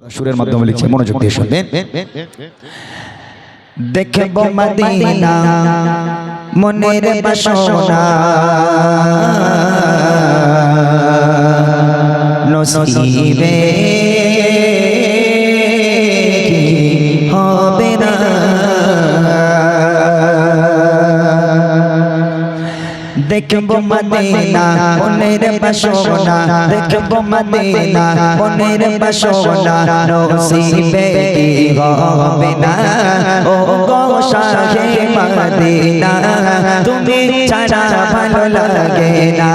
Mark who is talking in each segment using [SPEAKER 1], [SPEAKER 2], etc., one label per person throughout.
[SPEAKER 1] সুরের মাধ্যমে লিখছে মনোযোগ দিয়ে শুনবেন।
[SPEAKER 2] দেখব মদিনা মনের বাসনা। নসিবে দেখব মদিনা, মনের বাসনা। দেখব মদিনা, মনের বাসনা। নসিবে কি হবে না ও গো শাহে মদিনা, তুমি ছাড়া ভালো লাগে না।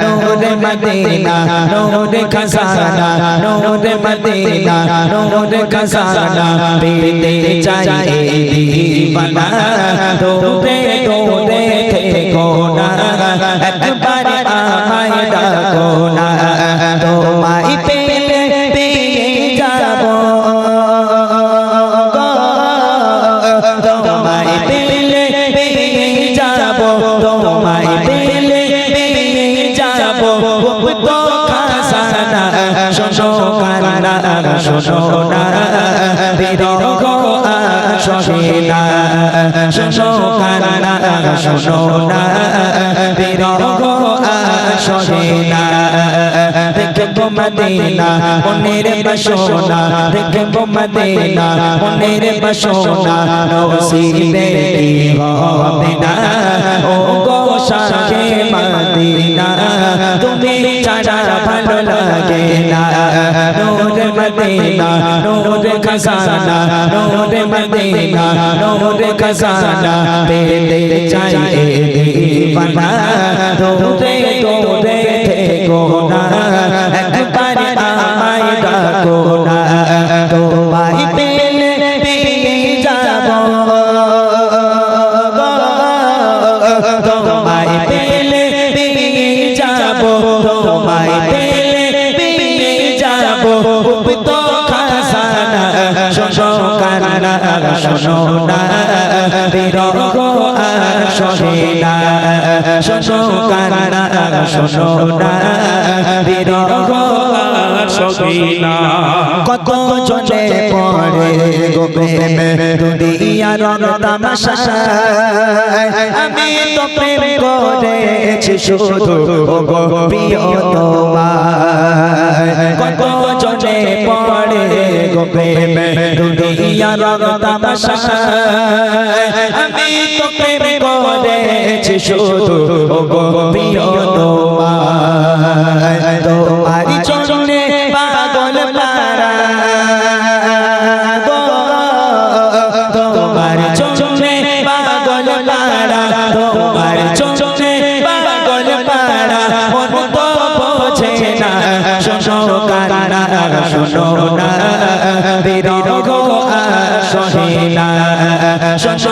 [SPEAKER 2] নূরে মদিনা, নূরে খাজানা। নূরে মদিনা, নূরে খাজানা। পেতে চাই দিবানা। তোরে তোরে থেকো না। একবার আমায় ডাকো না তোমায় পেলে পেয়ে যাব। তোমায় পেলে পেয়ে যাব। তোমায় পেলে পেয়ে যাব। তো খাসানা, শোনো কান্না আসে না দেখব মদিনা, মনের বাসনা। দেখব মদিনা, মনের বাসনা। নসিবে হবে না। ও গো শাহে মদিনা, তুমি ছাড়া ভালো লাগে না। নূর মদিনা, নূর খজানা। নূর মদিনা, নূর খজানা। পেতে চাই দিবানা। তোরে থেকো না একবার আমায় ডাকো না তোমায় পেলে পেয়ে যাব তোমায় পেলে পেয়ে যাব তোমায় পেলে পেয়ে যাব তো খাসানা শোনো কান্না শোনো শোনো কান্না, শোনো না। বিরহ
[SPEAKER 3] সবিনা
[SPEAKER 2] কত জনে পড়ে গো প্রেমে? দুনিয়ার তামাশা। আমি তো প্রেম করেছি শুধু গো প্রিয় তোমায়। কত জনে পড়ে গো প্রেমে? দুনিয়ার তামাশা। আমি তো প্রেম করেছি শুধু প্রিয় তোমায়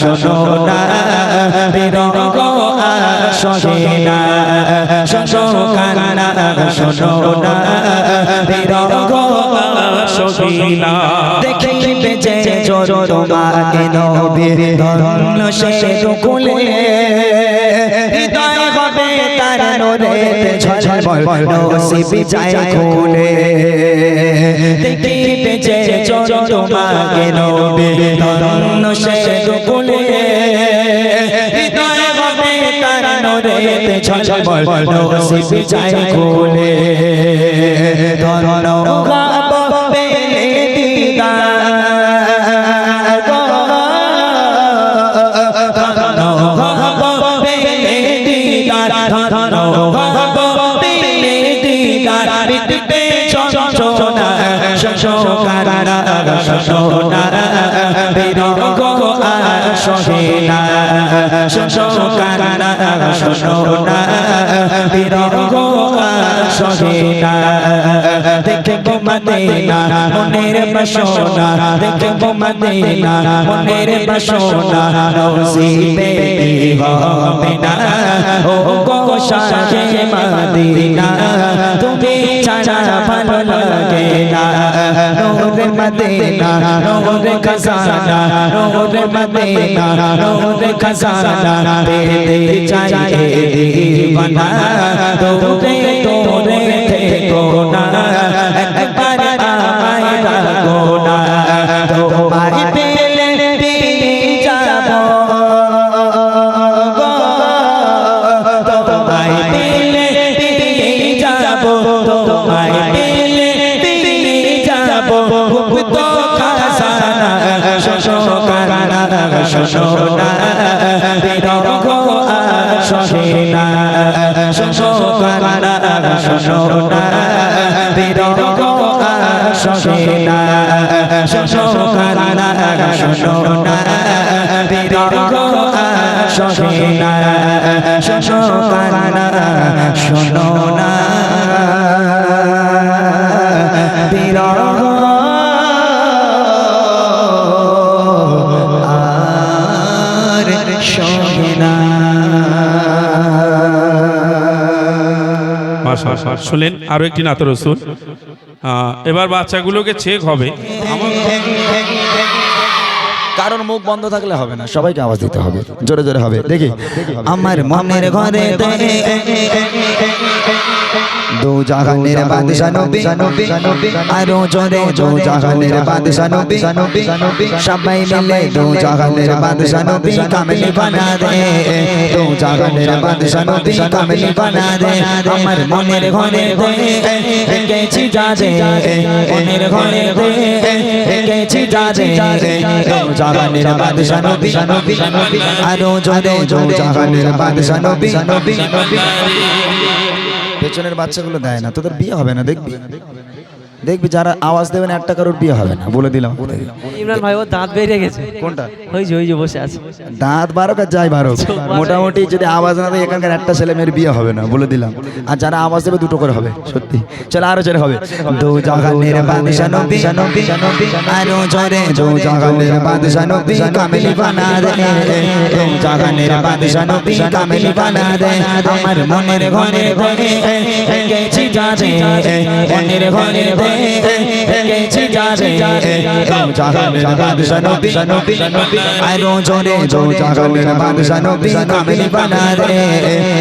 [SPEAKER 2] শোনো না বিরহ আসে না শোনো কান্না শোনো না বিরহ
[SPEAKER 3] সবিনা
[SPEAKER 2] দেখিবে যে জোর তোমাকে নবী ধন্য সে দুকুলে। হৃদয় হবে তার নোরে ঝলমল নসিব যায় খুলে। দেখিবে যে জোর তোমাকে নবী ধন্য সে দুকুলে হৃদয় হবে তার নোরে ঝলমল নসিব যায় খুলে ধন্য গাব দিদার গো ধন্য গাব শোকারা শোনা বিরহ আসে না শোকারা শোনা বিরহ সহিনা দেখব মদিনা মদিনা নূরে খজানা নূরে মদিনা নূরে খজানা পেতে চাই দিবানা তোরে তোরে থেকো না শোষনা বিরহ। আর।
[SPEAKER 3] শুনলেন একটি নাত রসুল এবার বাচ্চাগুলোকে চেক হবে।
[SPEAKER 1] কারণ মুখ বন্ধ থাকলে হবে না সবাইকে আওয়াজ দিতে হবে জোরে জোরে হবে দেখি
[SPEAKER 2] আমার মনের ঘরে
[SPEAKER 1] দো জাহানের বাদশা নবী
[SPEAKER 2] আরও জোরে
[SPEAKER 1] দো জাহানের বাদশা নবী
[SPEAKER 2] সবাই মিলে
[SPEAKER 1] দো জাহানের বাদশা নবী কামলি বানা দে। দো। জাহানের বাদশা নবী কামলি বানা দে।
[SPEAKER 2] আমার মনের ঘরে গেছি যা যে মনের ঘরে গেছি যা যে
[SPEAKER 1] দো। জাহানের বাদশা নবী
[SPEAKER 2] আরও জোরে
[SPEAKER 1] দো জাহানের বাদশা নবী পেছনের বাচ্চাগুলো দেয় না তোদের বিয়ে হবে না দেখবি? দেখবি যারা আওয়াজ দেবে না একটা কারোর বিয়ে হবে না। বলে দিলাম।
[SPEAKER 4] ইমরান ভাই ও দাঁত বেরিয়ে গেছে।
[SPEAKER 1] কোনটা?
[SPEAKER 4] ওই যে ওই যে বসে আছে।
[SPEAKER 1] দাঁত বারো আর যাই বারো। মোটামুটি যদি আওয়াজ না দেয় এখানকার একটা ছেলে মেয়ের বিয়ে হবে না। বলে দিলাম। আর যারা আওয়াজ দেবে দুটো করে হবে। সত্যি। চলো আরও জোরে হবে। দু জাহানের বাদশা নবী
[SPEAKER 2] আরও জোরে
[SPEAKER 1] দু জাহানের বাদশা নবী কামেলি বানা দে। দু জাহানের বাদশা নবী কামেলি বানা দে।
[SPEAKER 2] আমার মনের ঘরে গেছি যা যে মনের ঘরে গেছি যা যে
[SPEAKER 1] দু জাহানের বাদশা নবী
[SPEAKER 2] আরও জোরে
[SPEAKER 1] দু
[SPEAKER 2] জোরে
[SPEAKER 1] জাহানের বাদশা নবী কামেলি বানা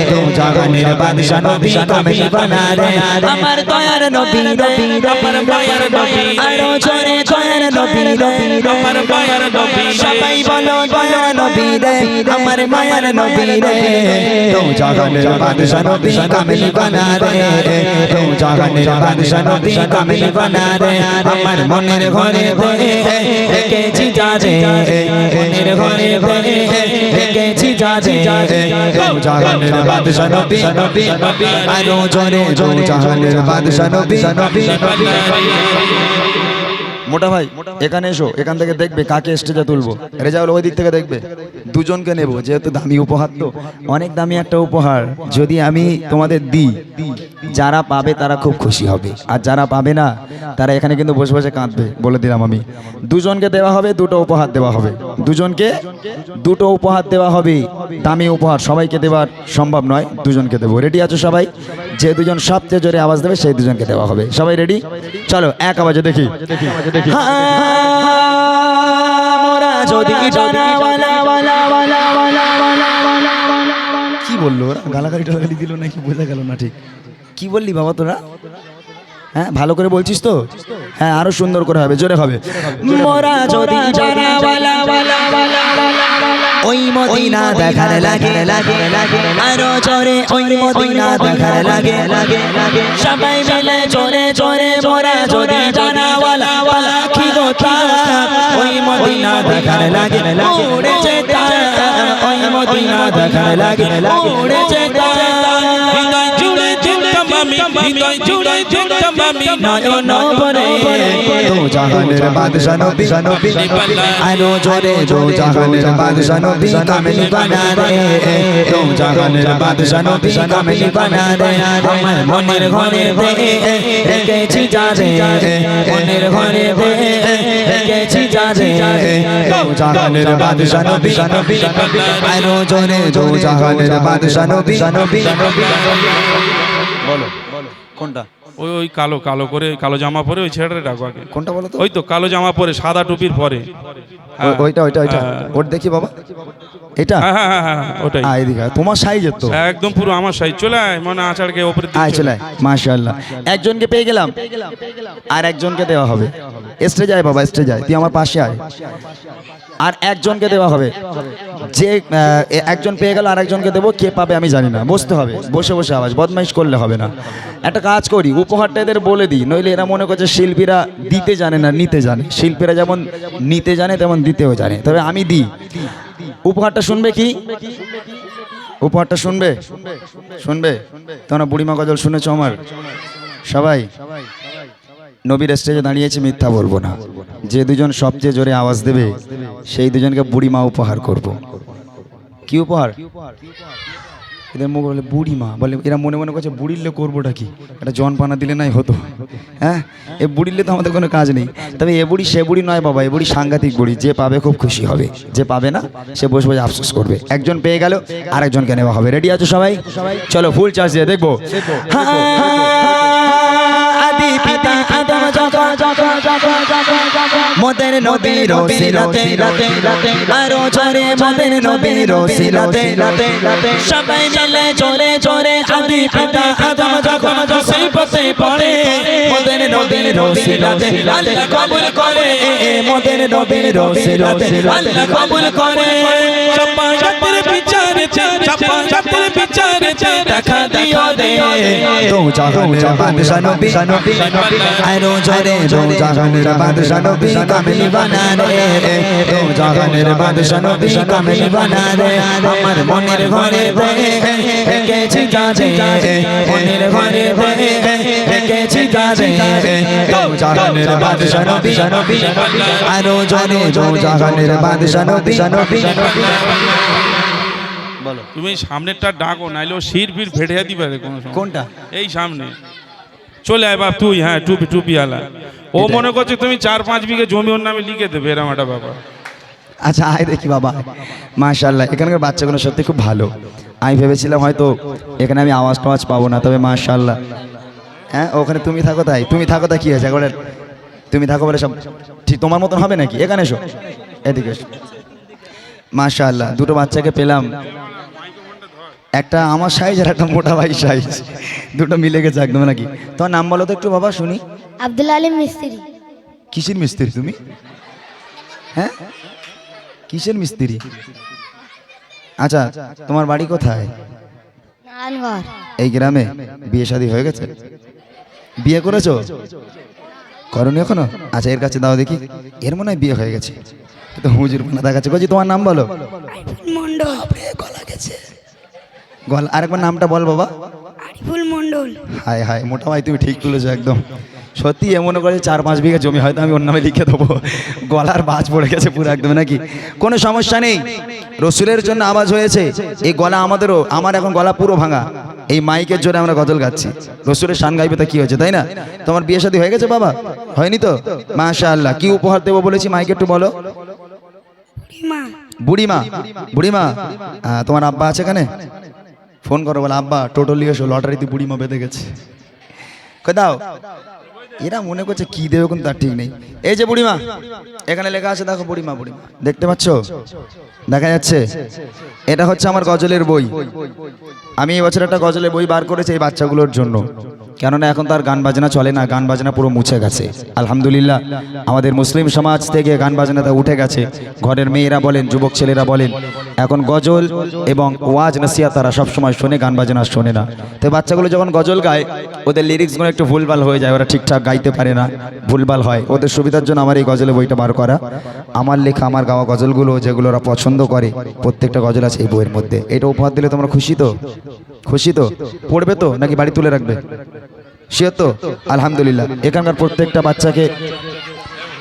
[SPEAKER 1] দু জাহানের বাদশা নবী কামেলি বানা দে
[SPEAKER 2] আমার দয়ার নবী নবী আমার মায়ের নবী আরও জোরে দয়ার নবী নবী আমার মায়ের নবী সবাই বলো দয়ার নবী রে আমার মায়ের নবী রে
[SPEAKER 1] দু জাহানের বাদশা নবী কামেলি বানা দে দু জাহানের বাদশা নবী কামেলি বানা দে
[SPEAKER 2] আমার মনের ঘরে ঘরে রেখেছি যাজে মনের ঘরে ঘরে রেখেছি
[SPEAKER 1] যাজে জাহানের বাদশা নবী,
[SPEAKER 2] আরও জোরে জোরে
[SPEAKER 1] জাহানের বাদশা নবী। মোটা ভাই, এখানে এসো, এখান থেকে দেখবে কাকে স্টেজে তুলবো। রেজাউল ওই দিক থেকে দেখবে। দুজনকে নেব, যেহেতু দামি উপহার তো। অনেক দামি একটা উপহার, যদি আমি তোমাদের দিই, যারা পাবে তারা খুব খুশি হবে। আর যারা পাবে না, তারা এখানে কিন্তু বসে বসে কাঁদবে, বলে দিলাম আমি। দুজনকে দেওয়া হবে, দুটো উপহার দেওয়া হবে। দুজনকে, দুটো উপহার দেওয়া হবে। দামি উপহার সবাইকে দেওয়ার সম্ভব নয়, দুজনকে দেবো। রেডি আছো সবাই? যে দুজন সবচেয়ে জোরে আওয়াজ দেবে সেই দুজনকে দেওয়া হবে। সবাই রেডি চলো এক আওয়াজে দেখি। কি বলল ওরা? গালাগালি টালাগালি দিল নাকি? বোঝা গেল না ঠিক। কি বললি বাবা তোরা? হ্যাঁ ভালো করে বলছিস তো? হ্যাঁ আরও সুন্দর করে হবে জোরে হবে।
[SPEAKER 2] মোরা যদি জানা ওই মদিনা দেখার লাগে লাগে লাগে আরও চরে ওই মদিনা দেখার লাগে। লাগে লাগে সবাই মিলে চরে চরে মোরা চরে জানাওয়ালা ওয়ালা কি কথা ওই মদিনা দেখার লাগে। লাগে উড়েছে তারা ওই মদিনা দেখার লাগে। লাগে
[SPEAKER 3] আমি হৃদয় জুড়ে দেখতাম আমি
[SPEAKER 2] নয়ন ভরে।
[SPEAKER 1] দো জাহানের বাদশা নবী নবী
[SPEAKER 2] আরও জোরে
[SPEAKER 1] দো জাহানের বাদশা নবী কামিল বানা রে দো জাহানের বাদশা নবী কামিল বানা রে
[SPEAKER 2] আমার মনের ঘরে রেখেছি যারে মনের ঘরে রেখেছি যারে
[SPEAKER 1] দো জাহানের বাদশা নবী নবী
[SPEAKER 2] আরও জোরে
[SPEAKER 1] দো জাহানের বাদশা নবী নবী বলো। কোনটা?
[SPEAKER 3] ওই ওই কালো কালো করে ওই কালো জামা পরে ওই ছেলেটা ডাকো আগে।
[SPEAKER 1] কোনটা বলো তো?
[SPEAKER 3] ওই তো কালো জামা পরে সাদা টুপির পরে। হ্যাঁ।
[SPEAKER 1] ওইটা ওইটা ওইটা। ওর দেখি বাবা। এটা?
[SPEAKER 3] হ্যাঁ হ্যাঁ হ্যাঁ হ্যাঁ ওটাই।
[SPEAKER 1] এদিকে তোমার সাইজের তো
[SPEAKER 3] একদম পুরো আমার সাইজ। চলে আয় মানে আচারকে ওপরে
[SPEAKER 1] আয় চলে আয়। মাশাআল্লাহ। একজনকে পেয়ে গেলাম। আর একজনকে দেওয়া হবে। স্টে যায় বাবা স্টে যায় তুই আমার পাশে আয়। আর একজনকে দেওয়া হবে। যে একজন পেয়ে গেল আর একজনকে দেবো। কে পাবে আমি জানি না। বসতে হবে। বসে বসে আওয়াজ। বদমাইশ করলে হবে না। একটা কাজ করি। উপহারটা এদের বলে দিই। নইলে এরা মনে করছে শিল্পীরা দিতে জানে না নিতে জানে। শিল্পীরা যেমন নিতে জানে তেমন দিতেও জানে। তবে আমি দিই। উপহারটা শুনবে কি? উপহারটা শুনবে? শুনবে? তোমরা বুড়িমা গজল শুনেছো আমার? সবাই? নবীর স্টেজে দাঁড়িয়েছে, মিথ্যা বলব না। যে দুজন সবচেয়ে জোরে আওয়াজ দেবে, সেই দুজনকে বুড়িমা উপহার করব। কি উপহার? এদের মুখ বলে বুড়ি মা বলে এরা মনে মনে করছে বুড়িলে করবোটা কি? এটা জন পানা দিলে নাই হতো। হ্যাঁ? এ বুড়িলে তো আমাদের কোনো কাজ নেই। তবে এ বুড়ি সে বুড়ি নয় বাবা এ বুড়ি সাংঘাতিক বুড়ি। যে পাবে খুব খুশি হবে। যে পাবে না সে বসে বসে আফসোস করবে। একজন পেয়ে গেল আরেকজনকে নেওয়া হবে। রেডি আছো সবাই? সবাই চলো ফুল চার্জ দিয়ে দেখব।
[SPEAKER 2] হ্যাঁ মোদের নবীর সিরাতে আরও জোরে মোদের নবীর সিরাতে সবাই মিলে জোরে জোরে আদি পিতা আদম যখন সেই পথে পড়ে, মোদের নবীর সিরাতে আল্লাহ কবুল করে। মোদের নবীর সিরাতে আল্লাহ কবুল করে।
[SPEAKER 3] চাপাতের
[SPEAKER 2] দিও দে
[SPEAKER 1] দো জাহানের বাদশা নবী নবী
[SPEAKER 2] আরও জোরে
[SPEAKER 1] দো জাহানের বাদশা নবী কামিল বানা রে দো জাহানের বাদশা নবী কামিল বানা রে
[SPEAKER 2] আমার মনের ঘরে রেখেছি যাবে মনের ঘরে রেখেছি যাবে
[SPEAKER 1] দো জাহানের বাদশা নবী নবী
[SPEAKER 2] আরও জোরে
[SPEAKER 1] দো জাহানের বাদশা নবী নবী বলো।
[SPEAKER 3] তুমি সামনেরটা ডাকো নাইলে ও শির ফির ফেটে দিবে রে কোনো
[SPEAKER 1] কোনটা?
[SPEAKER 3] এই সামনে। চলে আয় বাপ তুই হ্যাঁ টুপি টুপি আলা ও মনে করছে তুমি চার পাঁচ বিঘে জমি ওর নামে লিখে দেবে এরম একটা ব্যাপার।
[SPEAKER 1] আচ্ছা আয় দেখি বাবা। মাশাল্লাহ এখানকার বাচ্চাগুলো সত্যি খুব ভালো। আমি ভেবেছিলাম হয়তো এখানে আমি আওয়াজ টাওয়াজ পাবো না তবে মাশাল্লাহ হ্যাঁ ওখানে তুমি থাকো তাই। তুমি থাকো তাই কী হয়েছে? একবারে তুমি থাকো বলে সব ঠিক তোমার মতন হবে নাকি? এখানে এসো। এদিকে এসো। মাশাল্লাহ দুটো বাচ্চাকে পেলাম। একটা আমার সাইজ আর একটা মোটা ভাই সাইজ দুটো মিলে গেছে একদম নাকি? তোমার নাম বলো তো একটু বাবা শুনি।
[SPEAKER 5] আব্দুল আলিম মিস্ত্রি।
[SPEAKER 1] কিসের মিস্ত্রি তুমি? হ্যাঁ? কিসের মিস্ত্রি? আচ্ছা তোমার বাড়ি কোথায়? এই গ্রামে বিয়ে শাদী হয়ে গেছে? বিয়ে করেছ? করনি এখনও আচ্ছা এর কাছে দাও দেখি। এর মনে হয় বিয়ে হয়ে গেছে। তো হুজুর মনে দেখাচ্ছে। বলছি তোমার নাম বলো।
[SPEAKER 5] মন্ডল
[SPEAKER 1] গলা গেছে। গলা আরেকবার নামটা বল বাবা
[SPEAKER 5] আরিফুল মন্ডল
[SPEAKER 1] হায় হায় মোটা ভাই তুমি ঠিক তুলেছো একদম। সত্যি এমন করে চার পাঁচ বিঘা জমি হয়তো আমি নামে লিখে দেবো। গলার বাজ পড়ে গেছে পুরো একদম নাকি? কোনো সমস্যা নেই। রসুলের জন্য আওয়াজ হয়েছে। এই গলা আমাদেরও আমার এখন গলা পুরো ভাঙা। এই মাইকের জোরে আমরা গজল গাচ্ছি। রসুলের শান গাইবে তা কি হয়েছে তাই না? তোমার বিয়ে শাদী হয়ে গেছে বাবা? হয়নি তো? মাশা আল্লাহ কি উপহার দেবো বলেছি মাইকে একটু বলো।
[SPEAKER 5] মা
[SPEAKER 1] বুড়িমা বুড়িমা। তোমার আব্বা আছে এখানে? ফোন করো বলে আব্বা টোটো নিয়ে এসো লটারিতে বুড়িমা বেঁধে গেছে। কই দাও। এরা মনে করছে কি দেবে কোন তার ঠিক নেই। এই যে বুড়িমা, এখানে লেখা আছে, দেখো বুড়িমা বুড়িমা। দেখতে পাচ্ছ? দেখা যাচ্ছে, এটা হচ্ছে আমার গজলের বই। আমি এবছর একটা গজলের বই বার করেছি এই বাচ্চাগুলোর জন্য। কেননা এখন তার গান বাজনা চলে না, গান বাজনা পুরো মুছে গেছে। আলহামদুলিল্লাহ, আমাদের মুসলিম সমাজ থেকে গান বাজনাটা উঠে গেছে। ঘরের মেয়েরা বলেন, যুবক ছেলেরা বলেন, এখন গজল এবং ওয়াজ নাসিয়া তারা সবসময় শোনে, গান বাজনা শোনে না। তো বাচ্চাগুলো যখন গজল গায়, ওদের লিরিক্সগুলো একটু ভুলভাল হয়ে যায়, ওরা ঠিকঠাক গাইতে পারে না, ভুলভাল হয়। ওদের সুবিধার জন্য আমার এই গজলের বইটা বার করা। আমার লেখা, আমার গাওয়া গজলগুলো যেগুলো ওরা পছন্দ করে, প্রত্যেকটা গজল আছে এই বইয়ের মধ্যে। এটা উপহার দিলে তোমরা খুশি তো? খুশি তো? পড়বে তো? নাকি বাড়ি তুলে রাখবে? সে তো? আলহামদুলিল্লাহ। এখানকার প্রত্যেকটা বাচ্চাকে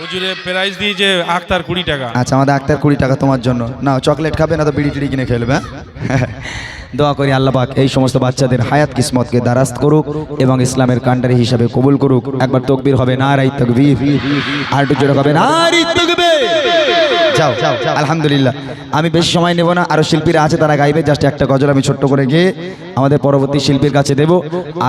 [SPEAKER 3] হুজুরে প্রাইজ দিয়েছে আক্তার কুড়ি টাকা।
[SPEAKER 1] আচ্ছা আমাদের আক্তার কুড়ি টাকা তোমার জন্য। না চকলেট খাবে না তো বিড়ি টিড়ি কিনে খেলবে হ্যাঁ? দোয়া করি আল্লাহ পাক এই সমস্ত বাচ্চাদের হায়াত কিসমতকে দারাস্ত করুক এবং ইসলামের কান্ডারি হিসাবে কবুল করুক। একবার তকবির হবে না রাই তকবীর। আর একটু জোরে হবে না যাও, আলহামদুলিল্লাহ। আমি বেশি সময় নেব না, আরও শিল্পীরা আছে, তারা গাইবে। জাস্ট একটা গজল আমি ছোট্ট করে গিয়ে আমাদের পরবর্তী শিল্পীর কাছে দেবো। আর